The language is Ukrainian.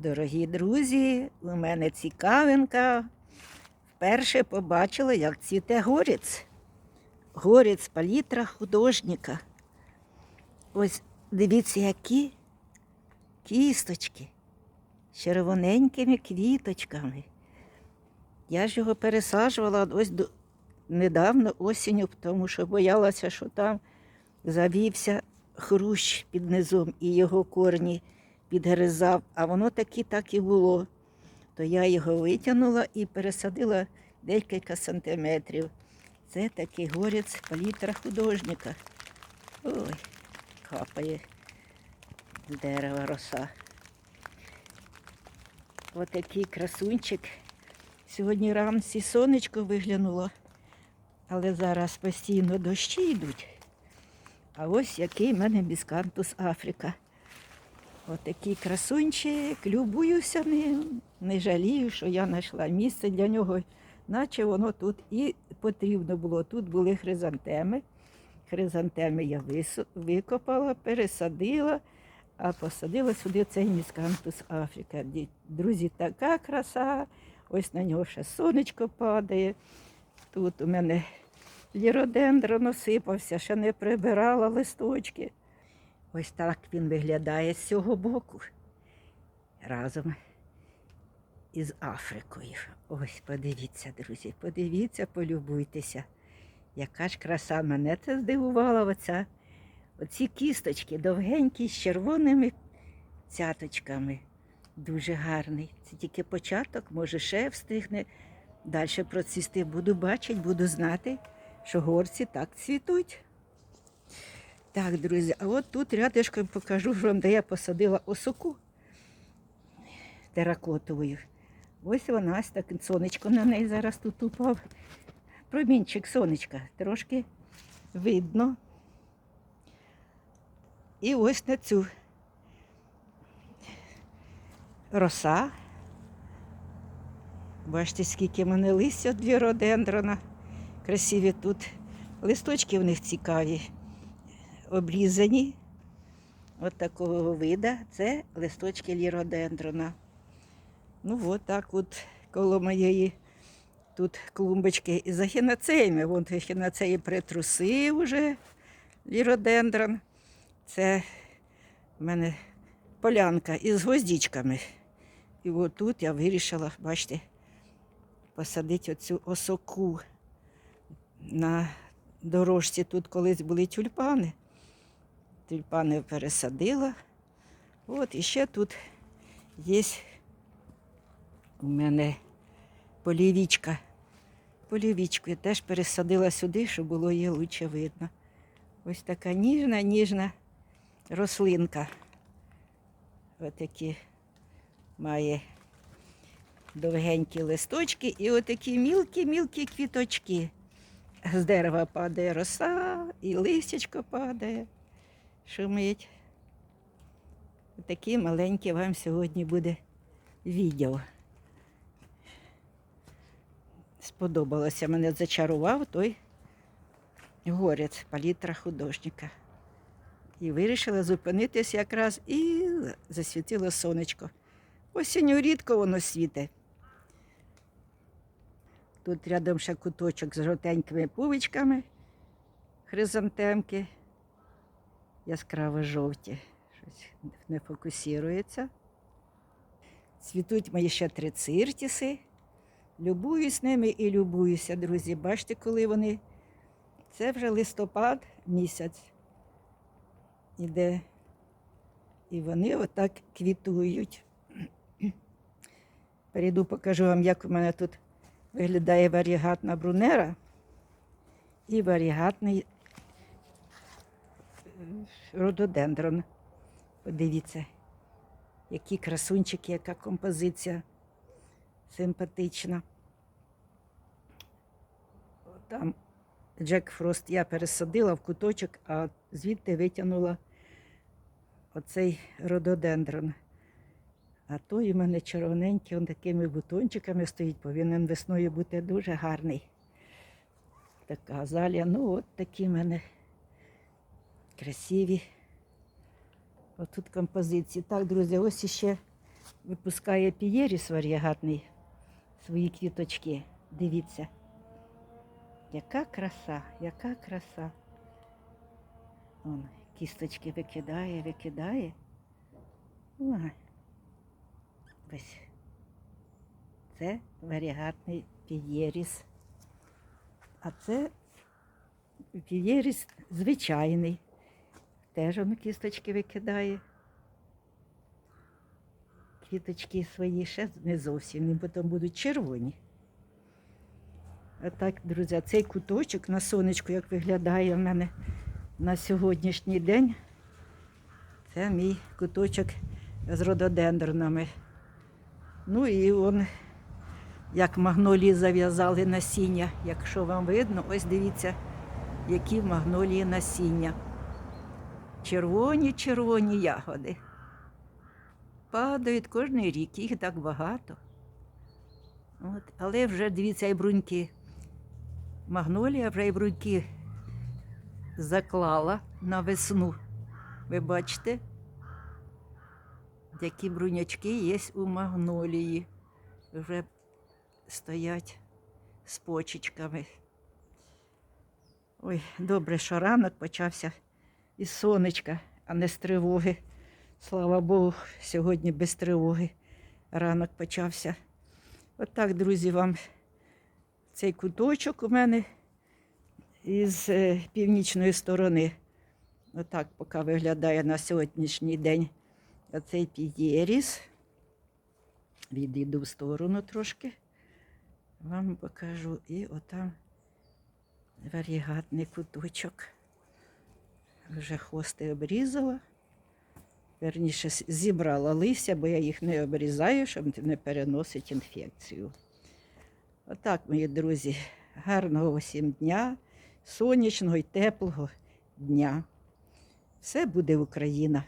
Дорогі друзі, у мене цікавинка. Вперше побачила, як цвіте горець. Горець палітра художника. Ось дивіться, які кісточки з червоненькими квіточками. Я ж його пересаджувала ось до... недавно осінню, тому що боялася, що там завівся хрущ під низом і його корні підгризав, а воно таки так і було. То я його витягнула і пересадила декілька сантиметрів. Це такий горець палітра художника. Ой, капає з дерева роса. Отакий красунчик. Сьогодні вранці сонечко виглянуло, але зараз постійно дощі йдуть. А ось який в мене біскантус Африка. Отакий красунчик, любуюся ним, не жалію, що я знайшла місце для нього, наче воно тут і потрібно було. Тут були хризантеми. Хризантеми я викопала, пересадила, а посадила сюди цей міскантус Африка. Друзі, така краса. Ось на нього ще сонечко падає. Тут у мене ліродендрон осипався, ще не прибирала листочки. Ось так він виглядає з цього боку. Разом із Африкою. Ось подивіться, друзі, подивіться, полюбуйтеся. Яка ж краса мене це здивувала оця. Оці кісточки довгенькі з червоними цяточками. Дуже гарний. Це тільки початок, може ще встигне далі процвісти. Буду бачити, буду знати, що горці так цвітуть. Так, друзі, а от тут рядишком покажу вам, де я посадила осоку теракотовою. Ось вона, ось так сонечко на неї зараз тут упав. Промінчик сонечка трошки видно. І ось на цю роса. Бачите, скільки мене листя для родендрона. Красиві тут. Листочки в них цікаві обрізані от такого вида. Це листочки ліродендрона. Ну, от так от коло моєї тут клумбочки із ахінацеями. Вон ахінацеї притрусив уже ліродендрон. Це в мене полянка із гвоздічками. І от тут я вирішила, бачите, посадити оцю осоку на дорожці. Тут колись були тюльпани. Тюльпани пересадила. От і ще тут є у мене полівічка. Полівічку я теж пересадила сюди, щоб було її лучше видно. Ось така ніжна, ніжна рослинка. Отакі має довгенькі листочки і отакі мілкі-мілкі квіточки. З дерева падає роса, і листячко падає, шумить. Таке маленьке вам сьогодні буде відео. Сподобалося, мене зачарував той горець, палітра художника. І вирішила зупинитись якраз і засвітило сонечко. Осінню рідко воно світить. Тут рядом ще куточок з жовтенькими пувичками, хризантемки, яскраво жовті. Щось не фокусується. Цвітуть мої ще три циртіси. Любуюсь ними і любуюся, друзі. Бачите, коли вони. Це вже листопад місяць. Іде. І вони отак квітують. Перейду, покажу вам, як у мене тут виглядає варігатна брунера і варігатний рододендрон. Подивіться, які красунчики, яка композиція симпатична. Там Джек Фрост я пересадила в куточок, а звідти витягнула оцей рододендрон. А той у мене червоненький, он такими бутончиками стоїть, повинен весною бути дуже гарний. Така азалія. Ну, от такі в мене красиві. Отут композиції. Так, друзі, ось іще випускає пієріс варігатний свої квіточки. Дивіться. Яка краса, яка краса. Он кісточки викидає, викидає. Ой. Ось. Це варігатний пієріс. А це пієріс звичайний. Теж він кісточки викидає. Квіточки свої ще не зовсім, вони потім будуть червоні. А так, друзі, цей куточок на сонечку, як виглядає в мене на сьогоднішній день, це мій куточок з рододендронами. Ну і он, як магнолії зав'язали насіння, якщо вам видно, ось дивіться, які магнолії насіння. Червоні, червоні ягоди. Падають кожен рік, їх так багато. От. Але вже дивіться, і бруньки. Магнолія вже і бруньки заклала на весну. Ви бачите, які брунячки є у магнолії. Вже стоять з почечками. Ой, добре, що ранок почався із сонечка, а не з тривоги. Слава Богу, сьогодні без тривоги ранок почався. Отак, друзі, вам цей куточок у мене із е, північної сторони. Отак поки виглядає на сьогоднішній день оцей підєріс. Відійду в сторону трошки. Вам покажу. І отам варігатний куточок. Вже хвости обрізала. Верніше, зібрала листя, бо я їх не обрізаю, щоб не переносити інфекцію. Отак, мої друзі, гарного всім дня, сонячного і теплого дня. Все буде Україна.